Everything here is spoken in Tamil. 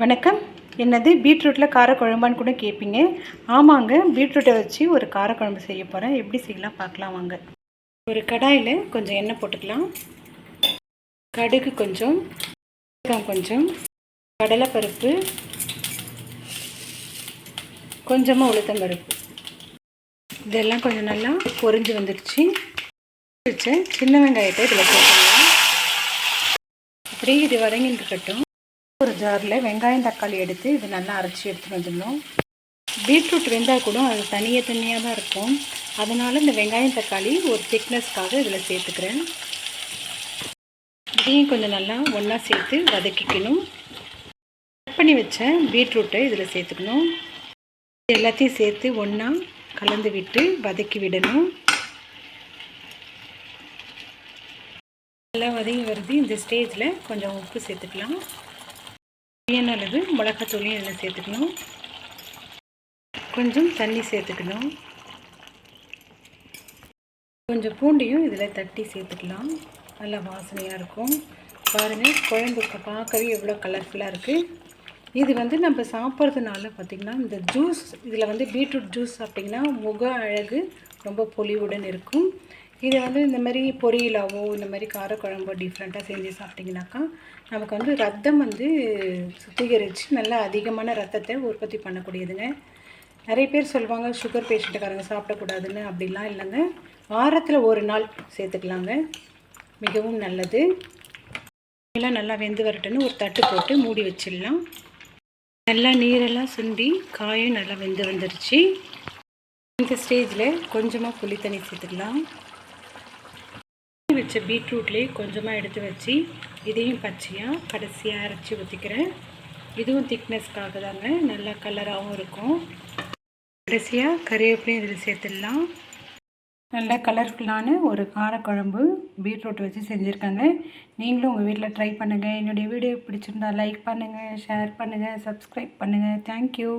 வணக்கம். என்னது பீட்ரூட்டில் காரக்குழம்பான்னு கூட கேட்பீங்க ஆமாங்க பீட்ரூட்டை வச்சு ஒரு காரக்குழம்பு செய்ய போகிறேன் எப்படி செய்யலாம் பார்க்கலாம் வாங்க. ஒரு கடாயில் கொஞ்சம் எண்ணெய் போட்டுக்கலாம். கடுகு கொஞ்சம் சீரகம் கொஞ்சம் கடலைப்பருப்பு கொஞ்சமாக உளுத்தம்பருப்பு. இதெல்லாம் கொஞ்சம் நல்லா பொறிஞ்சு வந்துடுச்சு. வச்ச சின்ன வெங்காயத்தை இதில் போட்டுக்கலாம். அப்படியே இது வதங்கிட்டு இருக்கட்டும் ஒரு ஜாரில் வெங்காயம் தக்காளி எடுத்து இது நல்லா அரைச்சி எடுத்துகிட்டு வந்துடணும். பீட்ரூட் வெந்தால் கூட அது தனியாக தனியாக தான் இருக்கும். அதனால் இந்த வெங்காயம் தக்காளி ஒரு திக்னஸ்க்காக இதில் சேர்த்துக்கிறேன். இதையும் கொஞ்சம் நல்லா ஒன்றா சேர்த்து வதக்கிக்கணும். கட் பண்ணி வச்ச பீட்ரூட்டை இதில் சேர்த்துக்கணும். எல்லாத்தையும் சேர்த்து ஒன்றா கலந்து விட்டு வதக்கி விடணும். நல்லா வதங்கி வருது. இந்த ஸ்டேஜில் கொஞ்சம் உப்பு சேர்த்துக்கலாம். மீன் அளவு மிளகாத்தூளையும் இதில் சேர்த்துக்கணும். கொஞ்சம் தண்ணி சேர்த்துக்கணும். கொஞ்சம் பூண்டையும் இதில் தட்டி சேர்த்துக்கலாம். நல்லா வாசனையாக இருக்கும். பாருங்கள் குழம்பு பார்க்கவே எவ்வளோ கலர்ஃபுல்லாக இருக்குது இது வந்து நம்ம சாப்பிட்றதுனால பார்த்திங்கன்னா இந்த ஜூஸ் இதில் வந்து பீட்ரூட் ஜூஸ் சாப்பிட்டிங்கன்னா முக அழகு ரொம்ப பொலிவுடன் இருக்கும். இதை வந்து இந்த மாதிரி பொரியலாவோ இந்த மாதிரி காரக்குழம்போ டிஃப்ரெண்ட்டாக செஞ்சு சாப்பிட்டிங்கனாக்கா நமக்கு வந்து ரத்தம் வந்து சுத்திகரித்து நல்லா அதிகமான ரத்தத்தை உற்பத்தி பண்ணக்கூடியதுங்க. நிறைய பேர் சொல்லுவாங்க சுகர் பேஷண்ட்டுக்காரங்க சாப்பிடக்கூடாதுன்னு அப்படிலாம் இல்லைங்க. வாரத்தில் ஒரு நாள் சேர்த்துக்கலாங்க. மிகவும் நல்லது. எல்லாம் நல்லா வெந்து வரட்டுன்னு ஒரு தட்டு போட்டு மூடி வச்சிடலாம். நல்லா நீரெல்லாம் சுண்டி காயும் நல்லா வெந்து வந்துருச்சு. இந்த ஸ்டேஜில் கொஞ்சமாக புளி தண்ணி சேர்த்துக்கலாம். வச்ச பீட்ரூட்லேயே கொஞ்சமாக எடுத்து வச்சு இதையும் பச்சையாக கடைசியாக அரைச்சி ஊற்றிக்கிறேன் இதுவும் திக்னஸ்க்காக தாங்க நல்லா கலராகவும் இருக்கும். கடைசியாக கறிவேப்பிலையும் இதில் சேர்த்துடலாம். நல்ல கலர்ஃபுல்லான ஒரு காரக்குழம்பு பீட்ரூட் வச்சு செஞ்சுருக்காங்க. நீங்களும் உங்கள் வீட்டில் ட்ரை பண்ணுங்கள் என்னுடைய வீடியோ பிடிச்சிருந்தா லைக் பண்ணுங்கள் ஷேர் பண்ணுங்கள் சப்ஸ்கிரைப் பண்ணுங்கள் தேங்க்யூ